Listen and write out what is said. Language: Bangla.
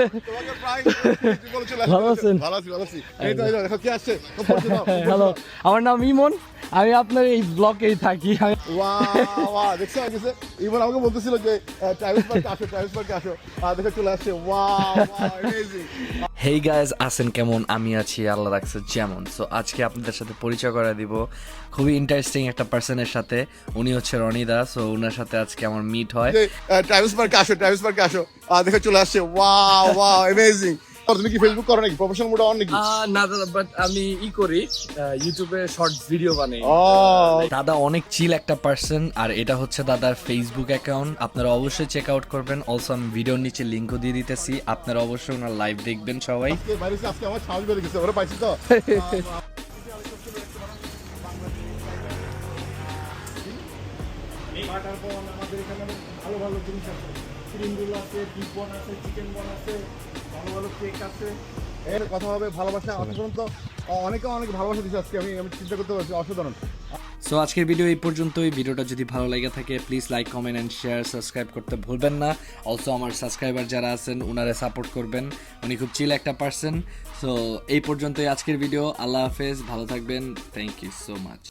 হ্যালো আমার নাম ইমন আমি আপনার এই ব্লকেই থাকি। ইমন আমাকে বলতেছিল যে পার্কে আসো ট্রাভেলস পার্কে আসো। দেখে চলে আসছে। হেই গাইজ আছেন কেমন? আমি আছি আল্লাহ রাখছে যেমন। সো আজকে আপনাদের সাথে পরিচয় করে দিব। খুবই ইন্টারেস্টিং একটা পার্সনের সাথে। উনি হচ্ছে রনিদা সো ওনার সাথে আজকে আমার মিট হয়। টাইমস পার্কে আসো টাইমস পার্কে আসো। দেখে চলে আসছে। ওয়াও ওয়াও অ্যামেজিং তুমি কি ফেসবুক করো নাকি? প্রফেশনাল মোড অন নাকি? না দাদা বাট আমি ই করি ইউটিউবে শর্ট ভিডিও বানাই। দাদা অনেক চিল একটা পার্সন আর এটা হচ্ছে দাদার ফেসবুক অ্যাকাউন্ট আপনারা অবশ্যই চেক আউট করবেন। অলসো আমি ভিডিওর নিচে লিঙ্কও দিয়ে দিতেছি। আপনারা অবশ্যই ওনার লাইভ দেখবেন সবাই। আজকে আজকে আমার সাহস বেড়ে গেছে। ওরা পাইছি তো। আমাদের এখানে ভালো ভালো জিনিস আছে। ক্রিম রোল আছে বিফ বন আছে চিকেন বন আছে ভালো ভালো কেক আছে। এর কথা হবে ভালোবাসা অসাধারণ তো অনেকে অনেক ভালোবাসা দিচ্ছে আজকে আমি আমি চিন্তা করতে পারছি অসাধারণ। সো আজকের ভিডিও এই পর্যন্তই। ভিডিওটা যদি ভালো লেগে থাকে please like comment and share subscribe করতে ভুলবেন না। অলসো আমার সাবস্ক্রাইবার যারা আছেন ওনারা সাপোর্ট করবেন। উনি খুব চিল একটা পার্সন সো এই পর্যন্তই আজকের ভিডিও আল্লাহ হাফেজ ভালো থাকবেন। Thank you so much